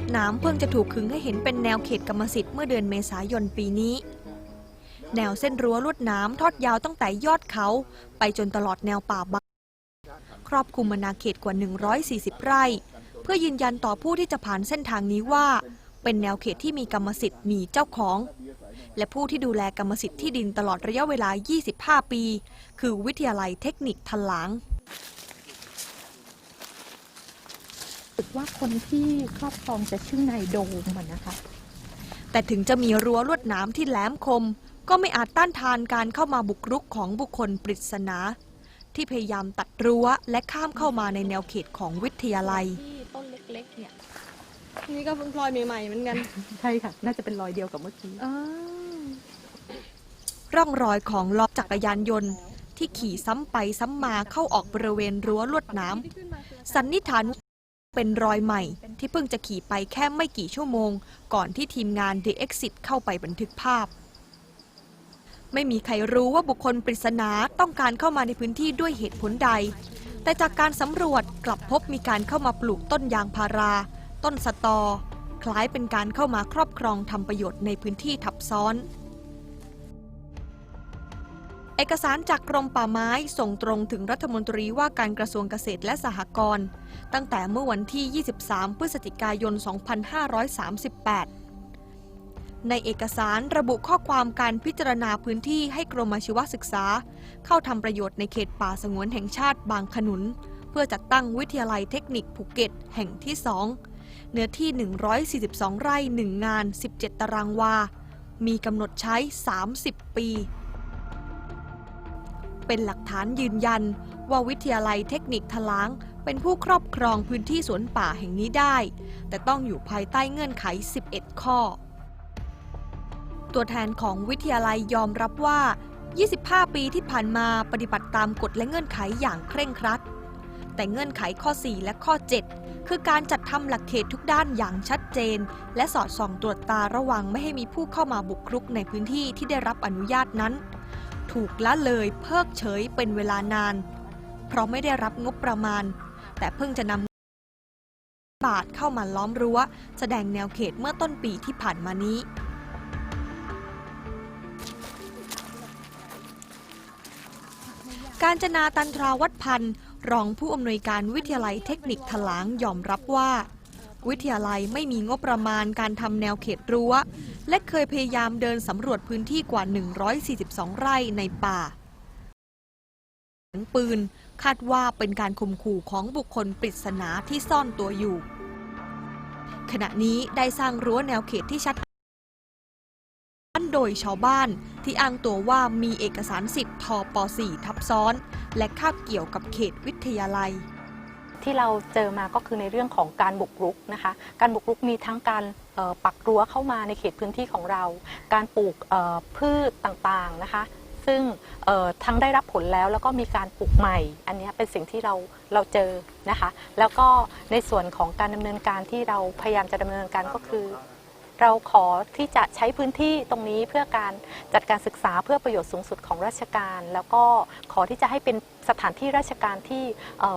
ดนามเพิ่งจะถูกขึงให้เห็นเป็นแนวเขตกรรมสิทธิ์เมื่อเดือนเมษายนปีนี้ แนวเส้นรั้วลวดนามทอดยาวตั้งแต่ยอดเขา ไปจนตลอดแนวป่าบางครอบคลุมอาณาเขตกว่า 140 ไร่ เพื่อยืนยันต่อผู้ที่จะผ่านเส้นทางนี้ว่า เป็นแนวเขตที่มีกรรมสิทธิ์มีเจ้าของ และผู้ที่ดูแลกรรมสิทธิ์ที่ดินตลอดระยะเวลา 25 ปี คือวิทยาลัยเทคนิคทลาง รู้ สึกว่าคนที่ครอบครองจะชื่อนายโดมอะนะคะ แต่ถึงจะมีรั้วลวดหนามที่แหลมคม ก็ไม่อาจต้านทานการเข้ามาบุกรุกของบุคคลปริศนา ที่พยายามตัดรั้วและข้ามเข้ามาในแนวเขตของวิทยาลัย ที่ต้นเล็กๆเนี่ย นี่ก็เพิ่งพลอยใหม่ๆเหมือนกัน ใช่ค่ะ น่าจะเป็นรอยเดียวกับเมื่อกี้ ร่องรอยของล้อจักรยานยนต์ ที่ขี่ซ้ำไปซ้ำมาเข้าออกบริเวณรั้วลวดหน้ำสันนิษฐาน เป็นรอยใหม่ที่เพิ่งจะขี่ไปแค่ไม่กี่ชั่วโมง ก่อนที่ทีมงาน The Exit เข้าไปบันทึกภาพ ไม่มีใครรู้ว่าบุคคลปริศนาต้องการเข้ามาในพื้นที่ด้วยเหตุผลใด แต่จากการสำรวจกลับพบมีการเข้ามาปลูกต้นยางพารา ต้นสตอ คล้ายเป็นการเข้ามาครอบครองทำประโยชน์ในพื้นที่ทับซ้อน เอกสารจากกรมป่าไม้ส่งตรงถึงรัฐมนตรีว่าการกระทรวงเกษตรและสหกรณ์ตั้งแต่เมื่อวันที่ 23 พฤศจิกายน 2538 ในเอกสารระบุข้อความการพิจารณาพื้นที่ให้กรมอาชีวศึกษา เข้าทำประโยชน์ในเขตป่าสงวนแห่งชาติบางขนุน เพื่อจัดตั้งวิทยาลัยเทคนิคภูเก็ตแห่งที่ 2 เนื้อที่ 142 ไร่ 1 งาน 17 ตารางวา มีกำหนดใช้ 30 ปี เป็นหลักฐานยืนยัน ว่าวิทยาลัยเทคนิคทลาง เป็นผู้ครอบครองพื้นที่สวนป่าแห่งนี้ได้ แต่ต้องอยู่ภายใต้เงื่อนไข 11 ข้อ ตัวแทนของวิทยาลัยยอมรับว่า 25 ปีที่ผ่านมาปฏิบัติตามกฎและเงื่อนไขอย่างเคร่งครัด แต่เงื่อนไขข้อ 4 และข้อ 7 คือการจัดทำหลักเขตทุกด้านอย่างชัดเจน และสอดส่องตรวจตาระวังไม่ให้มีผู้เข้ามาบุกรุกในพื้นที่ที่ได้รับอนุญาตนั้น ถูกละเลยเพิกเฉยเป็นเวลานาน เพราะไม่ได้รับงบประมาณ แต่เพิ่งจะนำบาทเข้ามาล้อมรั้ว แสดงแนวเขตเมื่อต้นปีที่ผ่านมานี้การจนาตันทราวัดพันธ์รองผู้อำนวยการวิทยาลัยเทคนิคถลางยอมรับว่า วิทยาลัยไม่มีงบประมาณการทำแนวเขตรั้ว และเคยพยายามเดินสำรวจพื้นที่กว่า 142 ไร่ในป่าเสียงปืนคาดว่าเป็นการข่มขู่ของบุคคลปริศนาที่ซ่อนตัวอยู่ ขณะนี้ได้สร้างรั้วแนวเขตที่ชัดโดยชาวบ้านที่อ้างตัวว่ามีเอกสารสิทธิ์ทป .4 ทับซ้อน และคาบเกี่ยวกับเขตวิทยาลัย ที่เราเจอมาก็คือในเรื่องของการบุกรุกนะคะ การบุกรุกมีทั้งการปักรั้วเข้ามาในเขตพื้นที่ของเรา การปลูกพืชต่างๆนะคะ ซึ่งทั้งได้รับผลแล้วแล้วก็มีการปลูกใหม่ อันนี้เป็นสิ่งที่เราเราเจอนะคะ แล้วก็ในส่วนของการดำเนินการที่เราพยายามจะดำเนินการก็คือ เราขอที่จะใช้พื้นที่ตรงนี้เพื่อการจัดการศึกษาเพื่อประโยชน์สูงสุดของราชการ แล้วก็ขอที่จะให้เป็นสถานที่ราชการที่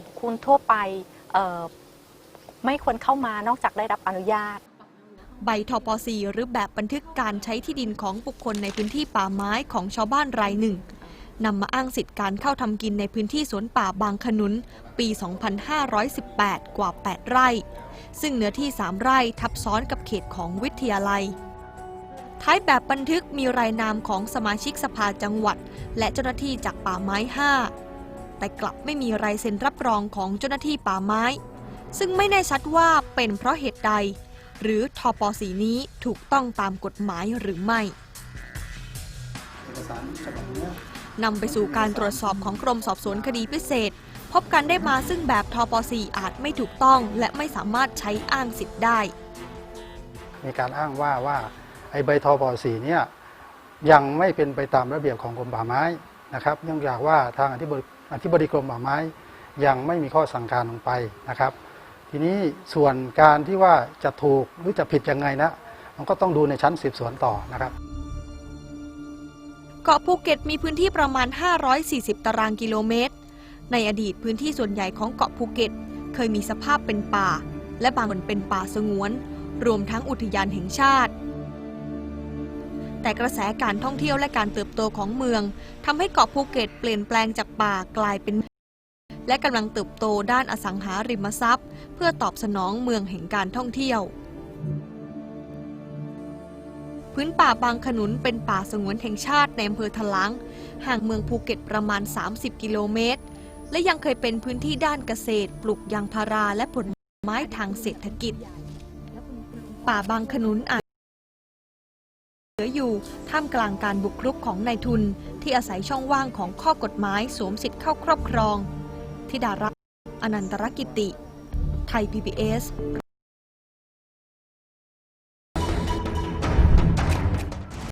บุคคุณทั่วไปไม่ควรเข้ามานอกจากได้รับอนุญาต ใบทป .4 หรือแบบบันทึกการใช้ที่ดินของบุคคลในพื้นที่ป่าไม้ของชาวบ้านรายหนึ่ง นำมาอ้างสิทธิการเข้าทำกินในพื้นที่สวนป่าบางขนุน ปี 2518 กว่า 8 ไร่ ซึ่งเนื้อที่ 3 ไร่ทับซ้อนกับเขตของวิทยาลัย ท้ายแบบบันทึกมีรายนามของสมาชิกสภาจังหวัด และเจ้าหน้าที่จากป่าไม้ 5 แต่กลับไม่มีลายเซ็นรับรองของเจ้าหน้าที่ป่าไม้ ซึ่งไม่แน่ชัดว่าเป็นเพราะเหตุใด หรือทอปสีนี้ถูกต้องตามกฎหมายหรือไม่ เอกสารฉบับนี้ นำไปสู่การตรวจสอบของกรมสอบสวนคดีพิเศษ พบกันได้มาซึ่งแบบทปสีอาจไม่ถูกต้อง และไม่สามารถใช้อ้างสิทธิ์ได้ มีการอ้างว่าว่าไอ้ใบทบสีเนี่ยยังไม่เป็นไปตามระเบียบของกรมป่าไม้นะครับ เนื่องจากว่าทางอธิบดีอธิบดีกรมป่าไม้ ยังไม่มีข้อสั่งการลงไปนะครับ ทีนี้ส่วนการที่ว่าจะถูกหรือจะผิดยังไงนะมันก็ต้องดูในชั้นสืบสวนต่อนะครับ เกาะภูเก็ตมีพื้นที่ประมาณ 540 ตารางกิโลเมตร ในอดีตพื้นที่ส่วนใหญ่ของเกาะภูเก็ต เคยมีสภาพเป็นป่า และบางส่วนเป็นป่าสงวน รวมทั้งอุทยานแห่งชาติ แต่กระแสการท่องเที่ยวและการเติบโตของเมืองทำให้เกาะภูเก็ตเปลี่ยนแปลงจากป่ากลายเป็น และกำลังเติบโตด้านอสังหาริมทรัพย์ เพื่อตอบสนองเมืองแห่งการท่องเที่ยว พื้นป่าบางขนุนเป็นป่าสงวนแห่งชาติในอำเภอทะลัง ห่างเมืองภูเก็ตประมาณ 30 กิโลเมตร และยังเคยเป็นพื้นที่ด้านเกษตร ปลูกยางพาราและผลไม้ทางเศรษฐกิจ ป่าบางขนุนอาจเหลืออยู่ท่ามกลางการบุกรุกของนายทุน ที่อาศัยช่องว่างของข้อกฎหมายสวมสิทธิ์เข้าครอบครองทิดารักอนันตรกิติ ไทย PBS